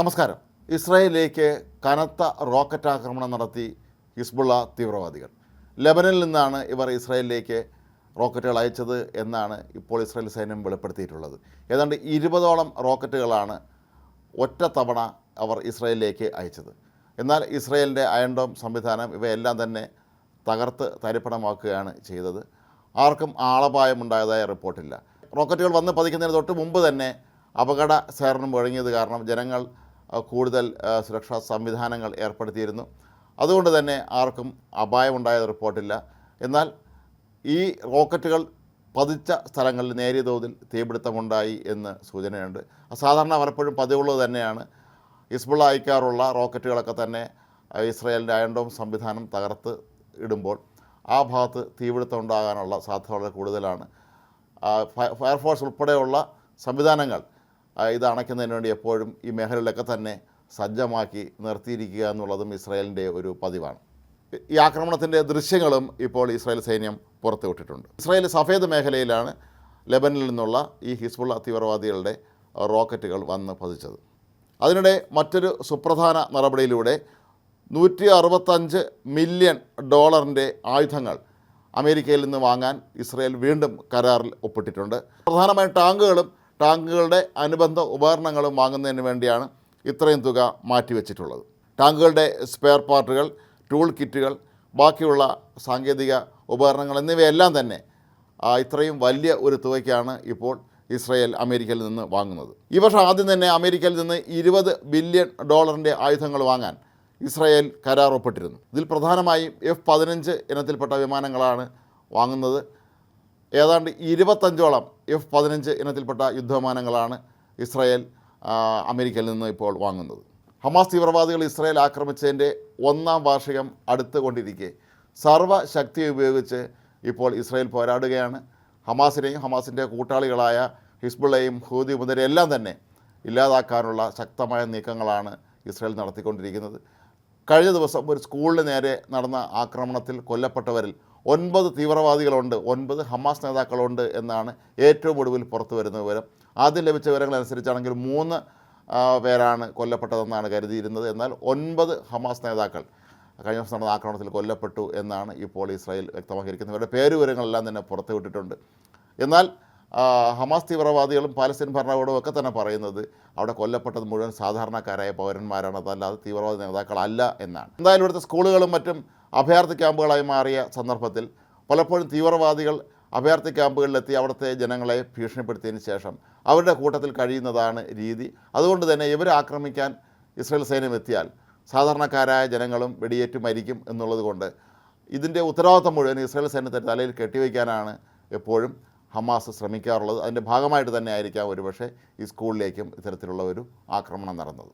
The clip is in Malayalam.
നമസ്കാരം. ഇസ്രായേലിലേക്ക് കനത്ത റോക്കറ്റ് ആക്രമണം നടത്തി ഹിസ്ബുള്ള തീവ്രവാദികൾ. ലെബനനിൽ നിന്നാണ് ഇവർ ഇസ്രായേലിലേക്ക് റോക്കറ്റുകൾ അയച്ചത് എന്നാണ് ഇപ്പോൾ ഇസ്രായേൽ സൈന്യം വെളിപ്പെടുത്തിയിട്ടുള്ളത്. ഏതാണ്ട് ഇരുപതോളം റോക്കറ്റുകളാണ് ഒറ്റ തവണ അവർ ഇസ്രായേലിലേക്ക് അയച്ചത്. എന്നാൽ ഇസ്രായേലിന്റെ അയൺഡോം സംവിധാനം ഇവയെല്ലാം തന്നെ തകർത്ത് തരിപ്പണമാക്കുകയാണ് ചെയ്തത്. ആർക്കും ആളപായമുണ്ടായതായ റിപ്പോർട്ടില്ല. റോക്കറ്റുകൾ വന്ന് പതിക്കുന്നതിന് തൊട്ട് മുമ്പ് തന്നെ അപകട സേറനം വഴങ്ങിയത് കാരണം ജനങ്ങൾ കൂടുതൽ സുരക്ഷാ സംവിധാനങ്ങൾ ഏർപ്പെടുത്തിയിരുന്നു. അതുകൊണ്ട് തന്നെ ആർക്കും അപായമുണ്ടായത് റിപ്പോർട്ടില്ല. എന്നാൽ ഈ റോക്കറ്റുകൾ പതിച്ച സ്ഥലങ്ങളിൽ നേരിയ തോതിൽ തീപിടുത്തമുണ്ടായി എന്ന് സൂചനയുണ്ട്. സാധാരണ പലപ്പോഴും പതിവുള്ളത് തന്നെയാണ്. ഹിസ്ബുള്ള അയക്കാറുള്ള റോക്കറ്റുകളൊക്കെ തന്നെ ഇസ്രയേലിന്റെ അയൺഡോം സംവിധാനം തകർത്ത് ഇടുമ്പോൾ ആ ഭാഗത്ത് തീപിടുത്തം ഉണ്ടാകാനുള്ള സാധ്യത വളരെ കൂടുതലാണ്. ഫയർഫോഴ്സ് ഉൾപ്പെടെയുള്ള സംവിധാനങ്ങൾ ഇത് അണയ്ക്കുന്നതിന് വേണ്ടി എപ്പോഴും ഈ മേഖലയിലൊക്കെ തന്നെ സജ്ജമാക്കി നിർത്തിയിരിക്കുക എന്നുള്ളതും ഇസ്രായേലിന്റെ ഒരു പതിവാണ്. ഈ ആക്രമണത്തിന്റെ ദൃശ്യങ്ങളും ഇപ്പോൾ ഇസ്രായേൽ സൈന്യം പുറത്തുവിട്ടിട്ടുണ്ട് ഇസ്രായേൽ സഫേദ് മേഖലയിലാണ് ലെബനിൽ നിന്നുള്ള ഈ ഹിസ്ബുള്ള തീവ്രവാദികളുടെ റോക്കറ്റുകൾ വന്ന് പതിച്ചത്. അതിനിടെ മറ്റൊരു സുപ്രധാന നടപടിയിലൂടെ നൂറ്റി അറുപത്തഞ്ച് മില്യൺ ഡോളറിന്റെ ആയുധങ്ങൾ അമേരിക്കയിൽ നിന്ന് വാങ്ങാൻ ഇസ്രായേൽ വീണ്ടും കരാറിൽ ഒപ്പിട്ടിട്ടുണ്ട്. പ്രധാനമായും ടാങ്കുകളും ടാങ്കുകളുടെ അനുബന്ധ ഉപകരണങ്ങളും വാങ്ങുന്നതിന് വേണ്ടിയാണ് ഇത്രയും തുക മാറ്റിവെച്ചിട്ടുള്ളത്. ടാങ്കുകളുടെ സ്പെയർ പാർട്ടുകൾ ടൂൾ കിറ്റുകൾ ബാക്കിയുള്ള സാങ്കേതിക ഉപകരണങ്ങൾ എന്നിവയെല്ലാം തന്നെ ഇത്രയും വലിയ ഒരു തുകയ്ക്കാണ് ഇപ്പോൾ ഇസ്രയേൽ അമേരിക്കയിൽ നിന്ന് വാങ്ങുന്നത്. ഈ വർഷം ആദ്യം തന്നെ അമേരിക്കയിൽ നിന്ന് ഇരുപത് ബില്യൺ ഡോളറിന്റെ ആയുധങ്ങൾ വാങ്ങാൻ ഇസ്രയേൽ കരാർ ഒപ്പിട്ടിരുന്നു ഇതിൽ പ്രധാനമായും എഫ് പതിനഞ്ച് ഇനത്തിൽപ്പെട്ട വിമാനങ്ങളാണ് വാങ്ങുന്നത്. ഏതാണ്ട് ഇരുപത്തഞ്ചോളം എഫ് പതിനഞ്ച് ഇനത്തിൽപ്പെട്ട യുദ്ധവിമാനങ്ങളാണ് ഇസ്രായേൽ അമേരിക്കയിൽ നിന്ന് ഇപ്പോൾ വാങ്ങുന്നത്. ഹമാസ് തീവ്രവാദികൾ ഇസ്രായേൽ ആക്രമിച്ചതിന്റെ ഒന്നാം വാർഷികം അടുത്തുകൊണ്ടിരിക്കെ. സർവശക്തി ഉപയോഗിച്ച് ഇപ്പോൾ ഇസ്രായേൽ പോരാടുകയാണ്. ഹമാസിനെയും ഹമാസിന്റെ കൂട്ടാളികളായ ഹിസ്ബുള്ളയും ഹൂതി മുതലെല്ലാം തന്നെ ഇല്ലാതാക്കാനുള്ള ശക്തമായ നീക്കങ്ങളാണ് ഇസ്രായേൽ നടത്തിക്കൊണ്ടിരിക്കുന്നത്. കഴിഞ്ഞ ദിവസം ഒരു സ്കൂളിന് നേരെ നടന്ന ആക്രമണത്തിൽ കൊല്ലപ്പെട്ടവരിൽ ഒൻപത് തീവ്രവാദികളുണ്ട് ഒൻപത് ഹമാസ് നേതാക്കളുണ്ട് എന്നാണ് ഏറ്റവും ഒടുവിൽ പുറത്തു വരുന്ന വിവരം. ആദ്യം ലഭിച്ച വിവരങ്ങൾ അനുസരിച്ചാണെങ്കിൽ മൂന്ന് പേരാണ് കൊല്ലപ്പെട്ടതെന്നാണ് കരുതിയിരുന്നത്. എന്നാൽ ഒൻപത് ഹമാസ് നേതാക്കൾ കഴിഞ്ഞ ദിവസം നടന്ന ആക്രമണത്തിൽ കൊല്ലപ്പെട്ടു എന്നാണ് ഇപ്പോൾ ഇസ്രായേൽ വ്യക്തമാക്കിയിരിക്കുന്നത്. ഇവരുടെ പേരുവിവരങ്ങളെല്ലാം തന്നെ പുറത്തുവിട്ടിട്ടുണ്ട്. എന്നാൽ ഹമാസ് തീവ്രവാദികളും പാലസ്തീൻ ഭരണകൂടവും ഒക്കെ തന്നെ പറയുന്നത് അവിടെ കൊല്ലപ്പെട്ടത് മുഴുവൻ സാധാരണക്കാരായ പൗരന്മാരാണ് അതല്ലാതെ തീവ്രവാദ നേതാക്കളല്ല എന്നാണ്. എന്തായാലും ഇവിടുത്തെ സ്കൂളുകളും മറ്റും അഭയാർത്ഥി ക്യാമ്പുകളായി മാറിയ സന്ദർഭത്തിൽ പലപ്പോഴും തീവ്രവാദികൾ അഭയാർത്ഥി ക്യാമ്പുകളിലെത്തി അവിടുത്തെ ജനങ്ങളെ ഭീഷണിപ്പെടുത്തിയതിന് ശേഷം അവരുടെ കൂട്ടത്തിൽ കഴിയുന്നതാണ് രീതി. അതുകൊണ്ട് തന്നെ ഇവരെ ആക്രമിക്കാൻ ഇസ്രയേൽ സൈന്യം എത്തിയാൽ സാധാരണക്കാരായ ജനങ്ങളും വെടിയേറ്റ് മരിക്കും എന്നുള്ളത് കൊണ്ട് ഇതിന്റെ ഉത്തരവാദിത്തം മുഴുവൻ ഇസ്രയേൽ സൈന്യത്തെ തലയിൽ കെട്ടിവയ്ക്കാനാണ് എപ്പോഴും ഹമാസ് ശ്രമിക്കാറുള്ളത്. അതിന്റെ ഭാഗമായിട്ട് തന്നെ ആയിരിക്കാം ഒരുപക്ഷെ ഈ സ്കൂളിലേക്കും ഇത്തരത്തിലുള്ള ഒരു ആക്രമണം നടന്നത്.